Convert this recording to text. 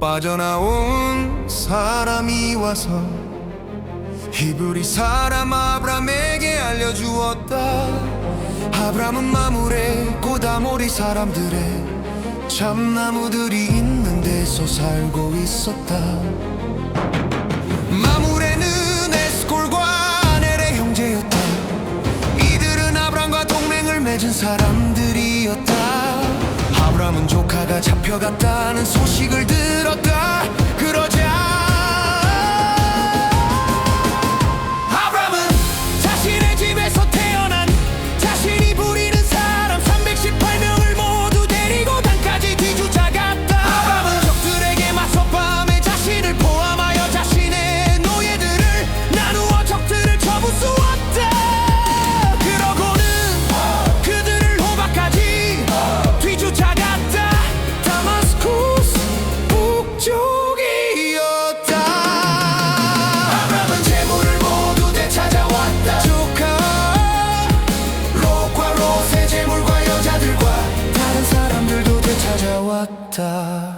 빠져나온 사람이 와서 히브리 사람 아브람에게 알려주었다. 아브람은 마물에 고다모리 사람들의 참나무들이 있는 데서 살고 있었다. 마물에는 에스콜과 아넬의 형제였다. 이들은 아브람과 동맹을 맺은 사람들이었다. 아브람은 조카가 잡혀갔다는 소식을 들 star.